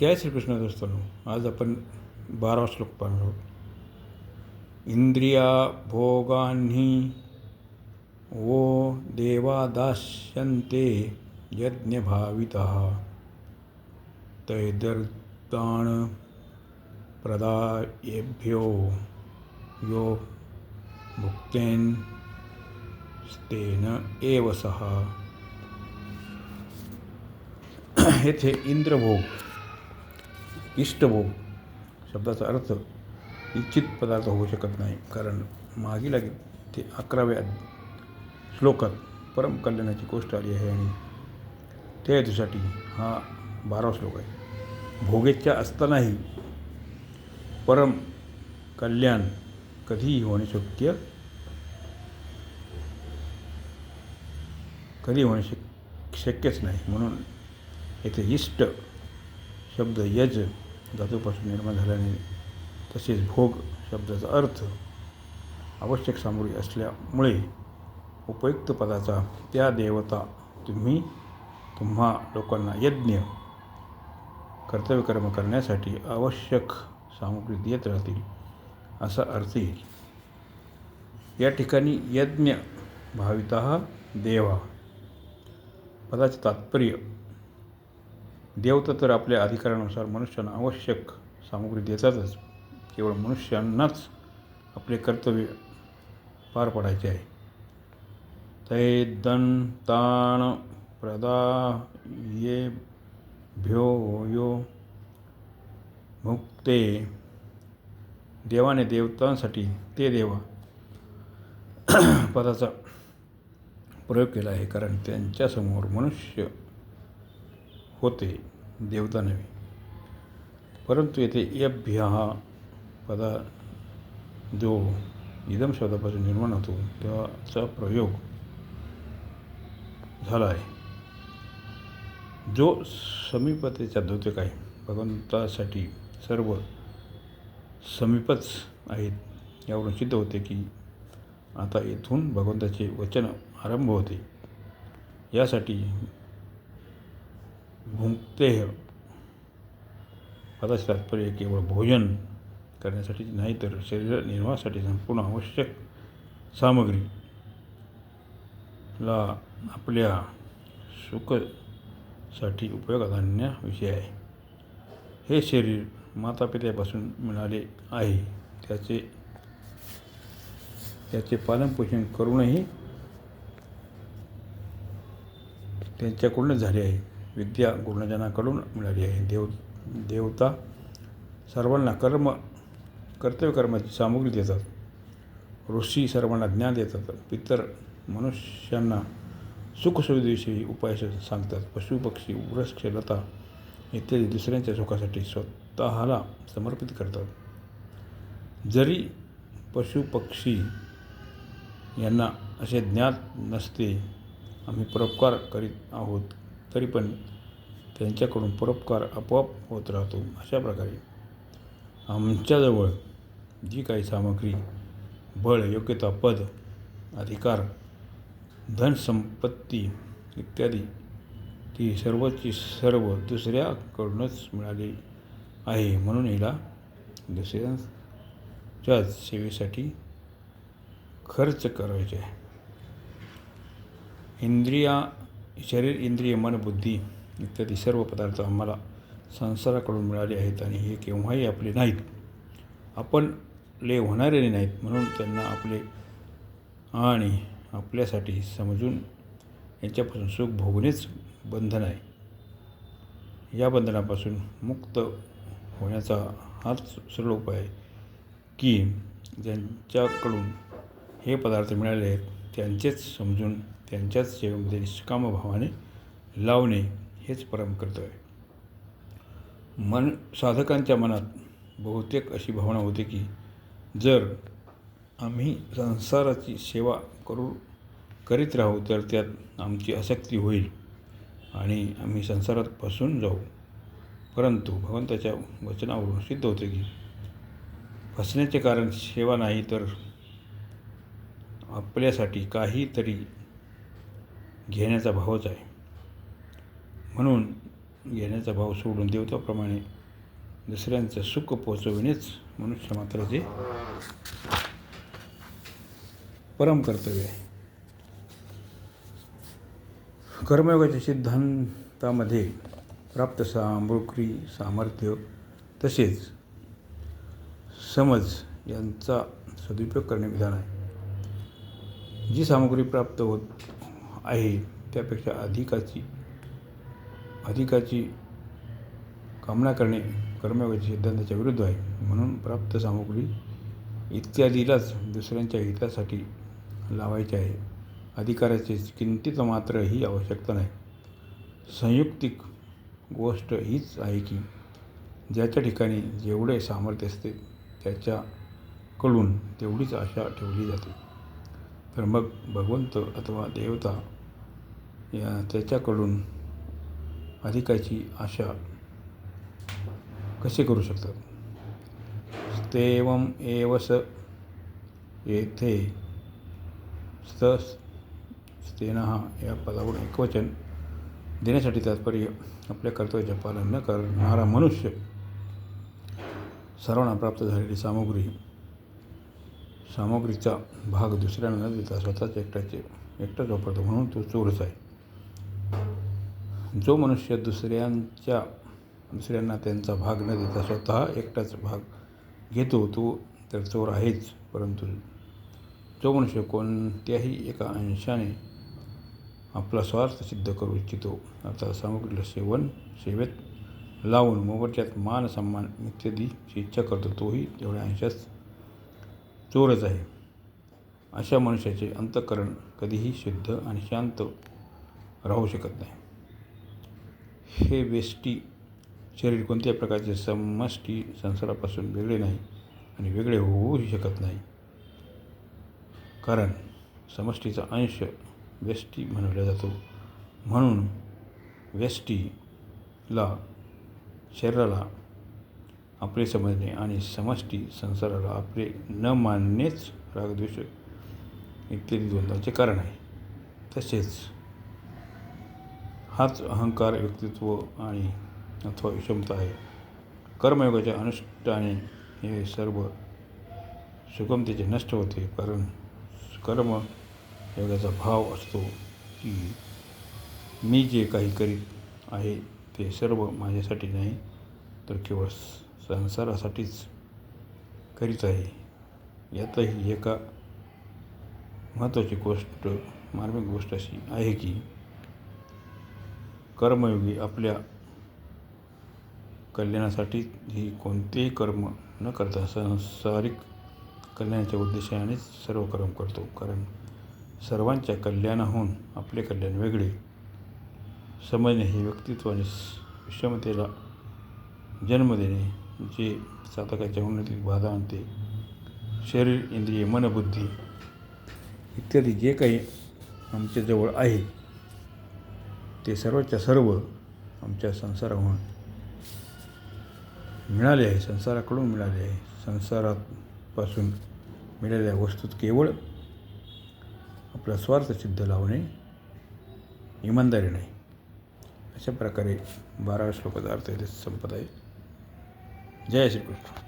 जय श्रीकृष्ण दोस्तांनो आज आपण बारावा श्लोक पाहणार आहोत इंद्रिया भोगांनी वो देवा दास्यन्ते यज्ञभावितः तैदर्ताण प्रदायेभ्यो यो भुक्तेन स्तेन एव सः। येथे इंद्रभोग। इष्टभोग. शब्दाचा अर्थ इच्छित पदार्थ होऊ शकत नाही. कारण मागील ते अकराव्या श्लोकात परम कल्याणाची गोष्ट आली आहे आणि त्या हेतूसाठी हा बारावा श्लोक आहे. भोगेच्छा असतानाही परम कल्याण कधीही होणे शक्य कधी होणे शक शक्यच नाही. म्हणून येथे इष्ट शब्द यज धातूपासून निर्माण झाल्याने तसेच भोग शब्दाचा अर्थ आवश्यक सामग्री असल्यामुळे उपयुक्त पदाचा त्या देवता तुम्ही तुम्हा लोकांना यज्ञ कर्तव्यकर्म करण्यासाठी आवश्यक सामग्री देत राहतील असा अर्थ येईल. या ठिकाणी यज्ञ भावित देवा. पदाचे तात्पर्य देवता तर आपल्या अधिकारानुसार मनुष्यांना आवश्यक सामुग्री देतातच. केवळ मनुष्यांनाच आपले कर्तव्य पार पडायचे आहे. तै दंताण प्रदा ये भ्यो यो मुक्ते. देवाने देवतांसाठी ते देवा पदाचा प्रयोग केला आहे कारण त्यांच्यासमोर मनुष्य होते देवता नव्हे. परंतु येथे यभ्य हा पदा जो इदम शब्दापासून निर्माण होतो त्याचा प्रयोग झाला आहे. जो समीपतेचा द्योतक आहे भगवंतासाठी सर्व समीपच आहेत यावरून सिद्ध होते की आता येथून भगवंताचे वचन आरंभ होते. यासाठी भुंक्तेह पदाचे तात्पर्य केवळ भोजन करण्यासाठी नाही तर शरीर निर्वाहासाठी संपूर्ण आवश्यक सामग्रीला आपल्या सुखसाठी उपयोगात आणण्याविषयी आहे. हे शरीर मातापित्यापासून मिळाले आहे. त्याचे त्याचे पालनपोषण करूनही त्यांच्याकडूनच झाले आहे. विद्या गुरुजनाकडून मिळाली आहे. देव देवता सर्वांना कर्म कर्तव्यकर्माची सामुग्री देतात. ऋषी सर्वांना ज्ञान देतात. पितर मनुष्यांना सुखसुविधेविषयी उपाय सांगतात. पशुपक्षी वृक्ष लता इत्यादी दुसऱ्यांच्या सुखासाठी स्वतःला समर्पित करतात. जरी पशुपक्षी यांना असे ज्ञात नसते आम्ही परोपकार करीत आहोत. तरी पण त्यांच्याकडून परोपकार आपोआप होत राहतो अशा प्रकारे आमच्याजवळ जी काही सामग्री बळ योग्यता पद अधिकार धनसंपत्ती इत्यादी ती सर्वची सर्व दुसऱ्याकडूनच मिळाली आहे म्हणून हिला दुसऱ्यांच्या सेवेसाठी खर्च करायचे आहे. इंद्रिया शरीर इंद्रिय मन बुद्धी इत्यादी सर्व पदार्थ आम्हाला संसाराकडून मिळाले आहेत आणि हे केव्हाही आपले नाहीत. आपण ले होणारे नाहीत म्हणून त्यांना आपले आणि आपल्यासाठी समजून यांच्यापासून सुख भोगणेच बंधन आहे. या बंधनापासून मुक्त होण्याचा हाच सरळ उपाय आहे की ज्यांच्याकडून हे पदार्थ मिळाले आहेत त्यांचेच समजून त्यांच्याच सेवेमध्ये निष्काम भावाने लावणे हेच परम कर्तव्य आहे. मन साधकांच्या मनात बहुतेक अशी भावना होते की जर आम्ही संसाराची सेवा करू करीत राहू तर त्यात आमची आसक्ती होईल आणि आम्ही संसारात फसून जाऊ. परंतु भगवंताच्या वचनावरून सिद्ध होते की फसण्याचे कारण सेवा नाही तर आपल्यासाठी काहीतरी घेण्याचा भावच आहे. म्हणून घेण्याचा भाव सोडून देवताप्रमाणे दुसऱ्यांचं सुख पोचविणेच मनुष्य मात्राचे परम कर्तव्य आहे. कर्मयोगाच्या सिद्धांतामध्ये प्राप्त सामृक्री सामर्थ्य तसेच समज यांचा सदुपयोग करणे विधान आहे. जी सामग्री प्राप्त होत आहे त्यापेक्षा अधिकाची अधिकाची कामना करणे कर्मयोगाच्या सिद्धांताच्या विरुद्ध आहे. म्हणून प्राप्त सामग्री इत्यादीलाच दुसऱ्यांच्या हितासाठी लावायचे आहे. अधिकाराची किंचित मात्र ही आवश्यकता नाही. संयुक्तिक गोष्ट हीच आहे की ज्याच्या ठिकाणी जेवढे सामर्थ्य असते त्याच्याकडून तेवढीच आशा ठेवली जाते. तर मग भगवंत अथवा देवता या त्याच्याकडून अधिकाची आशा कसे करू शकतात? तेवम एव स येथे स्त स्तेनहा या पदावरून एकवचन देण्यासाठी तात्पर्य आपल्या कर्तव्याचे पालन न करणारा मनुष्य सर्वांना प्राप्त झालेली सामग्री सामग्रीचा भाग दुसऱ्यांना न देता स्वतःच एकट्याचे एकटाच वापरतो म्हणून तो चोरच आहे. जो मनुष्य दुसऱ्यांच्या दुसऱ्यांना त्यांचा भाग न देता स्वतः एकटाच भाग घेतो तो तर चोर आहेच. परंतु जो मनुष्य कोणत्याही एका अंशाने आपला स्वार्थ सिद्ध करू इच्छितो अर्थात सामग्रीला सेवन सेवेत लावून मोबदल्यात मान सन्मान इत्यादीची इच्छा करतो तोही तेवढ्या अंशात चोरच आहे. अशा मनुष्याचे अंतःकरण कधीही शुद्ध आणि शांत राहू शकत नाही. हे वेष्टी शरीर कोणत्याही प्रकारचे समष्टी संसारापासून वेगळे नाही आणि वेगळे होऊही शकत नाही. कारण समष्टीचा अंश व्यष्टी म्हणवला जातो. म्हणून व्यष्टीला शरीराला आपले समजणे आणि समष्टी संसाराला आपले न मानणेच रागद्वेष इत्यादी द्वंद्वाचे कारण आहे. तसेच हाच अहंकार व्यक्तित्व आणि अथवा विषमता आहे. कर्मयोगाच्या अनुष्ठाने हे सर्व सुगमतेचे नष्ट होते कारण कर्म योगाचा भाव असतो की मी जे काही करीत आहे ते सर्व माझ्यासाठी नाही तर केवळ संसारासाठीच करीत आहे. यातही एका महत्त्वाची गोष्ट मार्मिक गोष्ट अशी आहे की कर्मयोगी आपल्या कल्याणासाठी ही कोणतेही कर्म न करता सांसारिक कल्याणाच्या उद्देशानेच सर्व कर्म करतो. कारण सर्वांच्या कल्याणाहून आपले कल्याण वेगळे. समजणे हे व्यक्तित्व आणि विषमतेला जन्म देणे जे साधकाच्या उन्नतीत बाधा आणते. शरीर इंद्रिय मनबुद्धी इत्यादी जे काही आमच्याजवळ आहे ते सर्वच्या सर्व आमच्या संसाराहून मिळाले आहे. संसाराकडून मिळाले आहे. संसारापासून मिळालेल्या वस्तूत केवळ आपला स्वार्थ सिद्ध लावणे इमानदारी नाही. अशा प्रकारे बारा श्लोकाचा अर्थ संपत आहे. जय श्रीकृष्ण